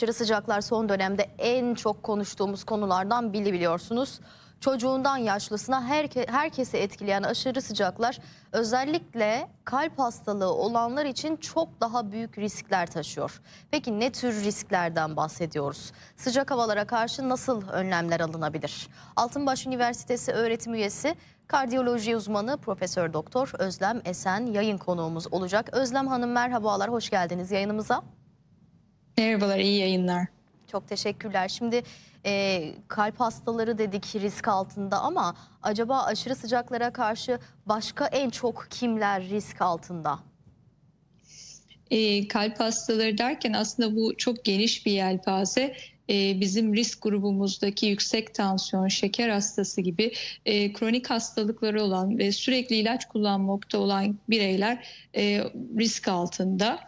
Aşırı sıcaklar son dönemde en çok konuştuğumuz konulardan biri biliyorsunuz. Çocuğundan yaşlısına herke, herkesi etkileyen aşırı sıcaklar özellikle kalp hastalığı olanlar için çok daha büyük riskler taşıyor. Peki ne tür risklerden bahsediyoruz? Sıcak havalara karşı nasıl önlemler alınabilir? Altınbaş Üniversitesi öğretim üyesi kardiyoloji uzmanı Profesör Doktor Özlem Esen yayın konuğumuz olacak. Özlem Hanım merhabalar, hoş geldiniz yayınımıza. Merhabalar, iyi yayınlar. Çok teşekkürler. Şimdi e, kalp hastaları dedik risk altında ama acaba aşırı sıcaklara karşı başka en çok kimler risk altında? Ee, kalp hastaları derken aslında bu çok geniş bir yelpaze. Ee, bizim risk grubumuzdaki yüksek tansiyon, şeker hastası gibi e, kronik hastalıkları olan ve sürekli ilaç kullanmakta olan bireyler e, risk altında.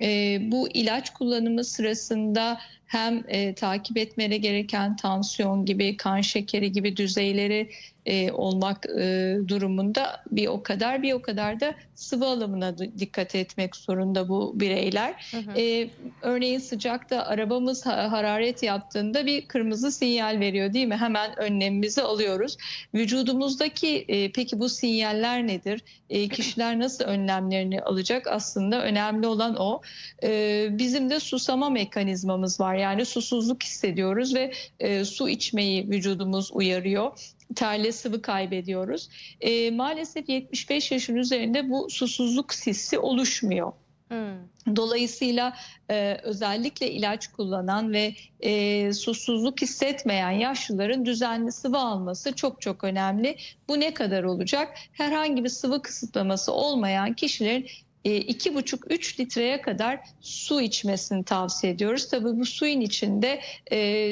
E, bu ilaç kullanımı sırasında hem e, takip etmene gereken tansiyon gibi, kan şekeri gibi düzeyleri e, olmak e, durumunda bir o kadar bir o kadar da sıvı alımına dikkat etmek zorunda bu bireyler. Hı hı. E, örneğin sıcakta arabamız ha- hararet yaptığında bir kırmızı sinyal veriyor değil mi? Hemen önlemimizi alıyoruz. Vücudumuzdaki e, peki bu sinyaller nedir? E, kişiler nasıl önlemlerini alacak? Aslında önemli olan o. E, bizim de susama mekanizmamız var. Yani susuzluk hissediyoruz ve e, su içmeyi vücudumuz uyarıyor. Terle sıvı kaybediyoruz. E, maalesef 75 yaşın üzerinde bu susuzluk hissi oluşmuyor. Hmm. Dolayısıyla e, özellikle ilaç kullanan ve e, susuzluk hissetmeyen yaşlıların düzenli sıvı alması çok çok önemli. Bu ne kadar olacak? Herhangi bir sıvı kısıtlaması olmayan kişilerin e, 2,5-3 litreye kadar su içmesini tavsiye ediyoruz. Tabii bu suyun içinde e,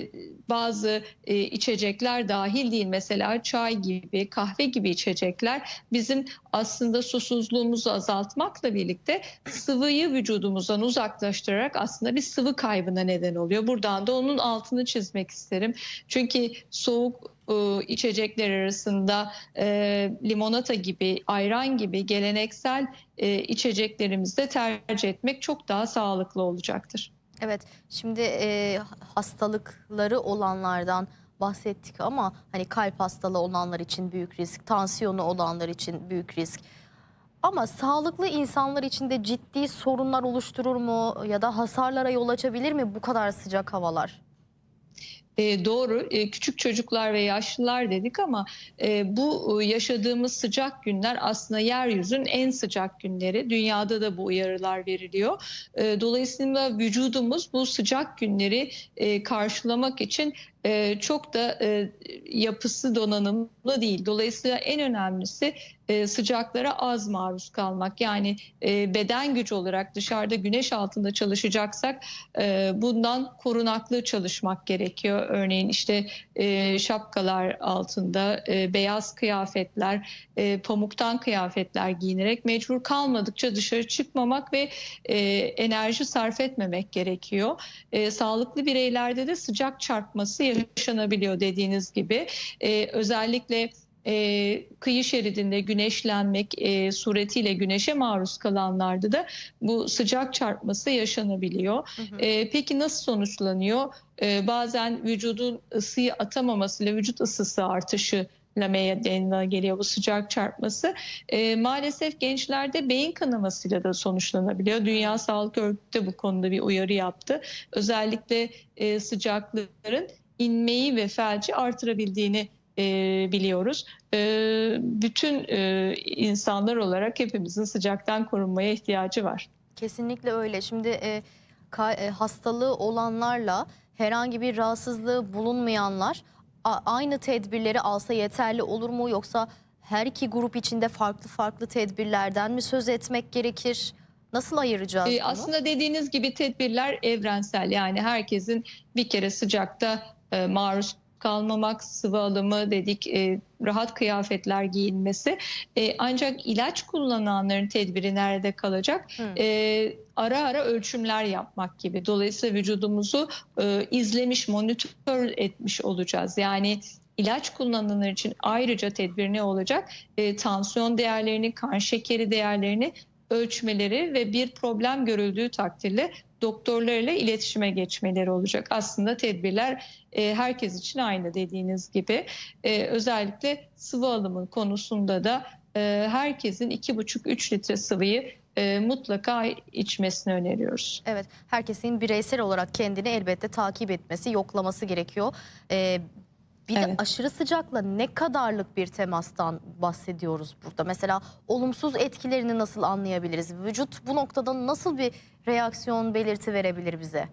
bazı e, içecekler dahil değil. Mesela çay gibi, kahve gibi içecekler bizim aslında susuzluğumuzu azaltmakla birlikte sıvıyı vücudumuzdan uzaklaştırarak aslında bir sıvı kaybına neden oluyor. Buradan da onun altını çizmek isterim. Çünkü soğuk içecekler arasında e, limonata gibi, ayran gibi geleneksel e, içeceklerimizde tercih etmek çok daha sağlıklı olacaktır. Evet şimdi e, hastalıkları olanlardan bahsettik ama hani kalp hastalığı olanlar için büyük risk, tansiyonu olanlar için büyük risk. Ama sağlıklı insanlar için de ciddi sorunlar oluşturur mu ya da hasarlara yol açabilir mi bu kadar sıcak havalar? E, doğru e, küçük çocuklar ve yaşlılar dedik ama e, bu e, yaşadığımız sıcak günler aslında yeryüzünün en sıcak günleri. Dünyada da bu uyarılar veriliyor. E, dolayısıyla vücudumuz bu sıcak günleri e, karşılamak için e, çok da e, yapısı donanımlı değil. Dolayısıyla en önemlisi e, sıcaklara az maruz kalmak. Yani e, beden gücü olarak dışarıda güneş altında çalışacaksak bundan korunaklı çalışmak gerekiyor. Örneğin işte şapkalar altında beyaz kıyafetler, pamuktan kıyafetler giyinerek mecbur kalmadıkça dışarı çıkmamak ve enerji sarf etmemek gerekiyor. Sağlıklı bireylerde de sıcak çarpması yaşanabiliyor dediğiniz gibi. E, özellikle e, kıyı şeridinde güneşlenmek e, suretiyle güneşe maruz kalanlarda da bu sıcak çarpması yaşanabiliyor. Hı hı. E, peki nasıl sonuçlanıyor? E, bazen vücudun ısıyı atamamasıyla vücut ısısı artışı meydana geliyor bu sıcak çarpması. E, maalesef gençlerde beyin kanamasıyla da sonuçlanabiliyor. Dünya Sağlık Örgütü de bu konuda bir uyarı yaptı. Özellikle e, sıcaklıkların inmeyi ve felci artırabildiğini e, biliyoruz. E, bütün e, insanlar olarak hepimizin sıcaktan korunmaya ihtiyacı var. Kesinlikle öyle. Şimdi e, ka- e, hastalığı olanlarla herhangi bir rahatsızlığı bulunmayanlar aynı tedbirleri alsa yeterli olur mu yoksa her iki grup içinde farklı farklı tedbirlerden mi söz etmek gerekir? Nasıl ayıracağız Ee, bunu? aslında dediğiniz gibi tedbirler evrensel yani herkesin bir kere sıcakta e, maruz kalmamak, sıvı alımı dedik, e, rahat kıyafetler giyinmesi. E, ancak ilaç kullananların tedbiri nerede kalacak? E, ara ara ölçümler yapmak gibi. Dolayısıyla vücudumuzu e, izlemiş, monitör etmiş olacağız. Yani ilaç kullananlar için ayrıca tedbir ne olacak? E, tansiyon değerlerini, kan şekeri değerlerini ölçmeleri ve bir problem görüldüğü takdirde doktorlarıyla iletişime geçmeleri olacak. Aslında tedbirler e, herkes için aynı dediğiniz gibi. E, özellikle sıvı alımı konusunda da e, herkesin 2,5-3 litre sıvıyı e, mutlaka içmesini öneriyoruz. Evet, herkesin bireysel olarak kendini elbette takip etmesi, yoklaması gerekiyor. Bir de Evet. aşırı sıcakla ne kadarlık bir temastan bahsediyoruz burada? Mesela olumsuz etkilerini nasıl anlayabiliriz? Vücut bu noktada nasıl bir reaksiyon belirti verebilir bize?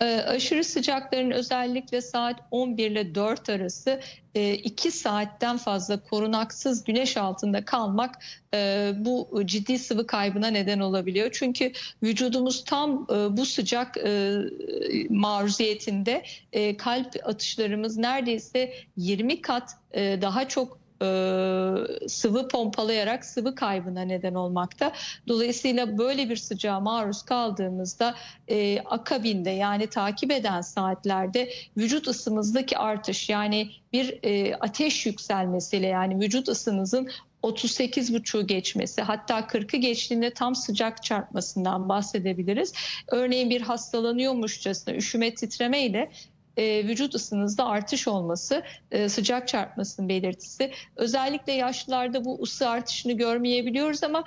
Ee, aşırı sıcakların özellikle saat 11 ile 4 arası 2 saatten fazla korunaksız güneş altında kalmak e, bu ciddi sıvı kaybına neden olabiliyor. Çünkü vücudumuz tam e, bu sıcak e, maruziyetinde e, kalp atışlarımız neredeyse 20 kat e, daha çok e, sıvı pompalayarak sıvı kaybına neden olmakta. Dolayısıyla böyle bir sıcağa maruz kaldığımızda e, akabinde yani takip eden saatlerde vücut ısımızdaki artış yani bir e, ateş yükselmesiyle yani vücut ısınızın 38,5'u geçmesi hatta 40'ı geçtiğinde tam sıcak çarpmasından bahsedebiliriz. Örneğin bir hastalanıyormuşçasına üşüme titreme ile e, vücut ısınızda artış olması e, sıcak çarpmasının belirtisi. Özellikle yaşlılarda bu ısı artışını görmeyebiliyoruz ama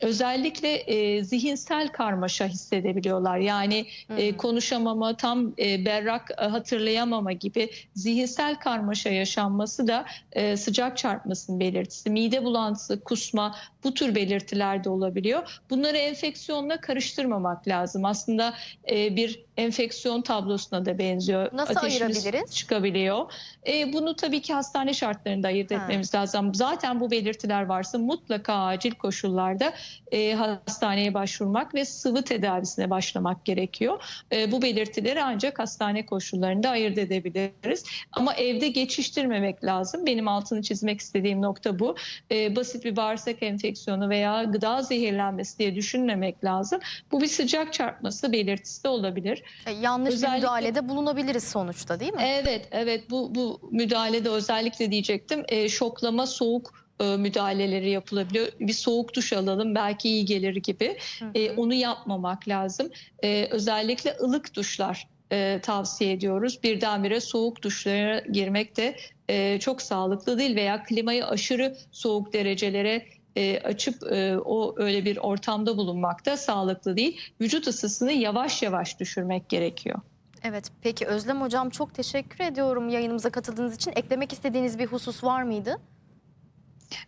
özellikle e, zihinsel karmaşa hissedebiliyorlar. Yani e, Hı. konuşamama, tam e, berrak e, hatırlayamama gibi zihinsel karmaşa yaşanması da e, sıcak çarpmasının belirtisi. Mide bulantısı, kusma bu tür belirtiler de olabiliyor. Bunları enfeksiyonla karıştırmamak lazım. Aslında e, bir enfeksiyon tablosuna da benziyor. Nasıl Ateşimiz ayırabiliriz? çıkabiliyor. E, bunu tabii ki hastane şartlarında ayırt Ha. etmemiz lazım. Zaten bu belirtiler varsa mutlaka acil koşullarda e, hastaneye başvurmak ve sıvı tedavisine başlamak gerekiyor. E, bu belirtileri ancak hastane koşullarında ayırt edebiliriz. Ama evde geçiştirmemek lazım. Benim altını çizmek istediğim nokta bu. E, basit bir bağırsak enfeksiyonu veya gıda zehirlenmesi diye düşünmemek lazım. Bu bir sıcak çarpması belirtisi de olabilir. E, yanlış Özellikle- bir müdahalede bulunabiliriz sonuçta değil mi? Evet, evet bu bu müdahalede özellikle diyecektim. E, şoklama soğuk e, müdahaleleri yapılabiliyor. Bir soğuk duş alalım belki iyi gelir gibi. Hı hı. E, onu yapmamak lazım. E, özellikle ılık duşlar e, tavsiye ediyoruz. Birdenbire soğuk duşlara girmek de e, çok sağlıklı değil veya klimayı aşırı soğuk derecelere e, açıp e, o öyle bir ortamda bulunmak da sağlıklı değil. Vücut ısısını yavaş yavaş düşürmek gerekiyor. Evet, peki Özlem Hocam çok teşekkür ediyorum yayınımıza katıldığınız için. Eklemek istediğiniz bir husus var mıydı?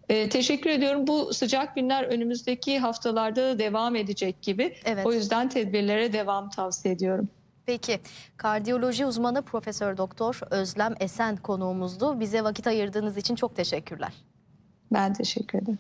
Ee, teşekkür ediyorum. Bu sıcak günler önümüzdeki haftalarda da devam edecek gibi. Evet. O yüzden tedbirlere devam tavsiye ediyorum. Peki, kardiyoloji uzmanı Profesör Doktor Özlem Esen konuğumuzdu. Bize vakit ayırdığınız için çok teşekkürler. Ben teşekkür ederim.